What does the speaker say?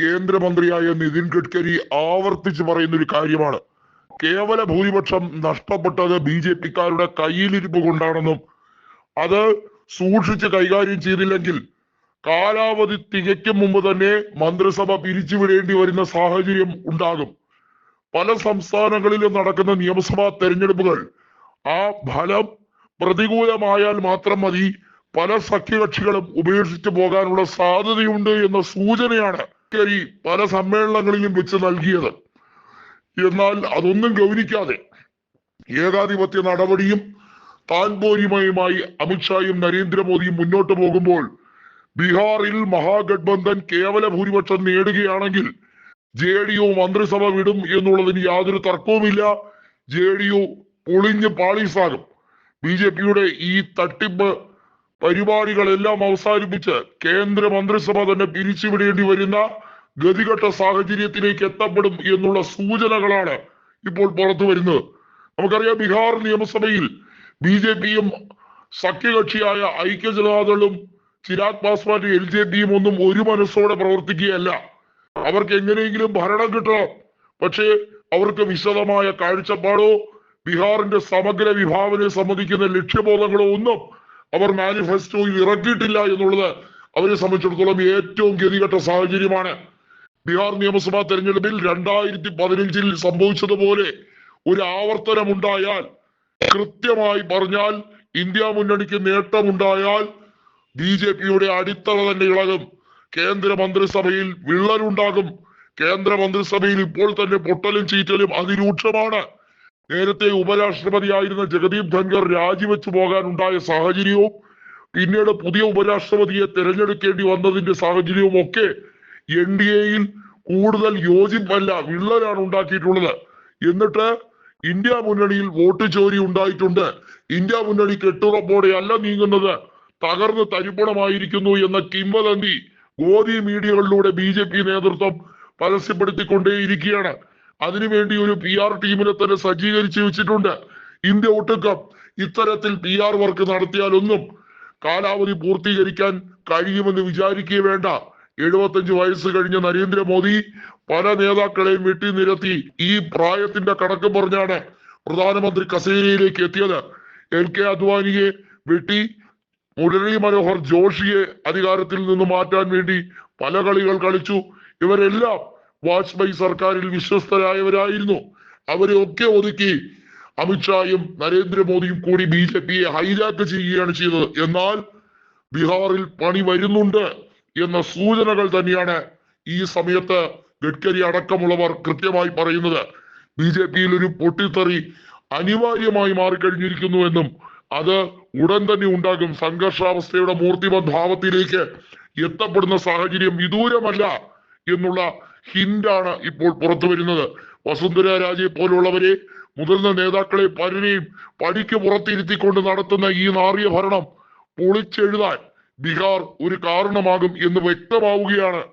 കേന്ദ്രമന്ത്രിയായ നിതിൻ ഗഡ്കരി ആവർത്തിച്ച് പറയുന്ന ഒരു കാര്യമാണ്. കേവല ഭൂരിപക്ഷം നഷ്ടപ്പെട്ടത് ബി ജെ പിക്കാരുടെ കയ്യിലിരിപ്പ് കൊണ്ടാണെന്നും അത് സൂക്ഷിച്ച് കൈകാര്യം ചെയ്തില്ലെങ്കിൽ കാലാവധി തികയ്ക്കും മുമ്പ് തന്നെ മന്ത്രിസഭ പിരിച്ചുവിടേണ്ടി വരുന്ന സാഹചര്യം ഉണ്ടാകും. പല സംസ്ഥാനങ്ങളിലും നടക്കുന്ന നിയമസഭാ തെരഞ്ഞെടുപ്പുകൾ ആ ഫലം പ്രതികൂലമായാൽ മാത്രം മതി പല സഖ്യകക്ഷികളും ഉപേക്ഷിച്ചു പോകാനുള്ള സാധ്യതയുണ്ട് എന്ന സൂചനയാണ് ഗഡ്കരി പല സമ്മേളനങ്ങളിലും വെച്ച് നൽകിയത്. എന്നാൽ അതൊന്നും ഗൗനിക്കാതെ ഏകാധിപത്യ നടപടിയും താൻ പോരിമയുമായി അമിത്ഷായും നരേന്ദ്രമോദിയും മുന്നോട്ട് പോകുമ്പോൾ ബീഹാറിൽ മഹാഗഡ്ബന്ധൻ കേവല ഭൂരിപക്ഷം നേടുകയാണെങ്കിൽ ജെ ഡി യു മന്ത്രിസഭ വിടും എന്നുള്ളതിന് യാതൊരു തർക്കവുമില്ല. ജെ ഡി യു പൊളിഞ്ഞ് പാളീസാകും ബി ജെ പിയുടെ ഈ തട്ടിപ്പ് പരിപാടികളെല്ലാം അവസാനിപ്പിച്ച് കേന്ദ്ര മന്ത്രിസഭ തന്നെ പിരിച്ചുവിടേണ്ടി വരുന്ന ഗതികെട്ട സാഹചര്യത്തിലേക്ക് എത്തപ്പെടും എന്നുള്ള സൂചനകളാണ് ഇപ്പോൾ പുറത്തു വരുന്നത്. നമുക്കറിയാം ബീഹാർ നിയമസഭയിൽ ബി ജെ പിയും സഖ്യകക്ഷിയായ ഐക്യ ജനതാദളും ചിരാഗ് പാസ്വാനും എൽ ജെ പിയും ഒന്നും ഒരു മനസ്സോടെ പ്രവർത്തിക്കുകയല്ല. അവർക്ക് എങ്ങനെയെങ്കിലും ഭരണം കിട്ടണം. പക്ഷേ അവർക്ക് വിശദമായ കാഴ്ചപ്പാടോ ബീഹാറിന്റെ സമഗ്ര വിഭാവനയെ സംബന്ധിക്കുന്ന ലക്ഷ്യബോധങ്ങളോ ഒന്നും അവർ മാനിഫെസ്റ്റോയിൽ ഇറക്കിയിട്ടില്ല എന്നുള്ളത് അവരെ സംബന്ധിച്ചിടത്തോളം ഏറ്റവും ഗതികെട്ട സാഹചര്യമാണ്. ബീഹാർ നിയമസഭാ തെരഞ്ഞെടുപ്പിൽ രണ്ടായിരത്തി പതിനഞ്ചിൽ സംഭവിച്ചതുപോലെ ഒരു ആവർത്തനം ഉണ്ടായാൽ കൃത്യമായി പറഞ്ഞാൽ ഇന്ത്യ മുന്നണിക്ക് നേട്ടമുണ്ടായാൽ ബി ജെ പിയുടെ അടിത്തറ തന്നെ ഇളകും. കേന്ദ്ര മന്ത്രിസഭയിൽ വിള്ളലുണ്ടാകും. കേന്ദ്ര മന്ത്രിസഭയിൽ ഇപ്പോൾ തന്നെ പൊട്ടലും ചീറ്റലും അതിരൂക്ഷമാണ്. നേരത്തെ ഉപരാഷ്ട്രപതിയായിരുന്ന ജഗദീപ് ധൻഖർ രാജിവെച്ചു പോകാനുണ്ടായ സാഹചര്യവും പിന്നീട് പുതിയ ഉപരാഷ്ട്രപതിയെ തെരഞ്ഞെടുക്കേണ്ടി വന്നതിന്റെ സാഹചര്യവും ഒക്കെ എൻ ഡി എയിൽ കൂടുതൽ യോജിപ്പല്ല വിള്ളലാണ് ഉണ്ടാക്കിയിട്ടുള്ളത്. എന്നിട്ട് ഇന്ത്യ മുന്നണിയിൽ വോട്ട് ചോരി ഉണ്ടായിട്ടുണ്ട്. ഇന്ത്യ മുന്നണി കെട്ടുറപ്പോടെ അല്ല നീങ്ങുന്നത്. തകർന്ന് തരിപ്പണമായിരിക്കുന്നു എന്ന കിംവദന്തി ഗോദി മീഡിയകളിലൂടെ ബി ജെ പി നേതൃത്വം പരസ്യപ്പെടുത്തിക്കൊണ്ടേയിരിക്കുകയാണ്. അതിനുവേണ്ടി ഒരു പി ആർ ടീമിനെ തന്നെ സജ്ജീകരിച്ചു വെച്ചിട്ടുണ്ട്. ഇന്ത്യ ഒട്ടുക്കം ഇത്തരത്തിൽ പി ആർ വർക്ക് നടത്തിയാലൊന്നും കാലാവധി പൂർത്തീകരിക്കാൻ കഴിയുമെന്ന് വിചാരിക്കുക വേണ്ട. എഴുപത്തഞ്ച് വയസ്സ് കഴിഞ്ഞ നരേന്ദ്രമോദി പല നേതാക്കളെയും വെട്ടി നിരത്തി ഈ പ്രായത്തിന്റെ കണക്ക് പറഞ്ഞാണ് പ്രധാനമന്ത്രി കസേരയിലേക്ക് എത്തിയത്. എൽ കെ അദ്വാനിയെ വെട്ടി മുരളി മനോഹർ ജോഷിയെ അധികാരത്തിൽ നിന്ന് മാറ്റാൻ വേണ്ടി പല കളികൾ കളിച്ചു. ഇവരെല്ലാം വാജ്പേയി സർക്കാരിൽ വിശ്വസ്തരായവരായിരുന്നു. അവരെ ഒക്കെ ഒതുക്കി അമിത്ഷായും നരേന്ദ്രമോദിയും കൂടി ബി ജെ പിയെ ഹൈജാക്ക് ചെയ്യുകയാണ് ചെയ്തത്. എന്നാൽ ബീഹാറിൽ പണി വരുന്നുണ്ട്. എന്ന സൂചനകൾ തന്നെയാണ് ഈ സമയത്ത് ഗഡ്കരി അടക്കമുള്ളവർ കൃത്യമായി പറയുന്നത്. ബി ജെ പിയിൽ ഒരു പൊട്ടിത്തെറി അനിവാര്യമായി മാറിക്കഴിഞ്ഞിരിക്കുന്നു എന്നും അത് ഉടൻ തന്നെ ഉണ്ടാകും. സംഘർഷാവസ്ഥയുടെ മൂർത്തിമത് ഭാവത്തിലേക്ക് എത്തപ്പെടുന്ന സാഹചര്യം വിദൂരമല്ല എന്നുള്ള ഹിന്റാണ് ഇപ്പോൾ പുറത്തു വരുന്നത്. വസുന്ധര രാജയെ പോലുള്ളവരെ മുതിർന്ന നേതാക്കളെ പലരെയും പടിക്ക് പുറത്തിരുത്തിക്കൊണ്ട് നടത്തുന്ന ഈ നാറിയ ഭരണം പൊളിച്ചെഴുതാൻ ബീഹാർ ഒരു കാരണമാകും എന്ന് വ്യക്തമാവുകയാണ്.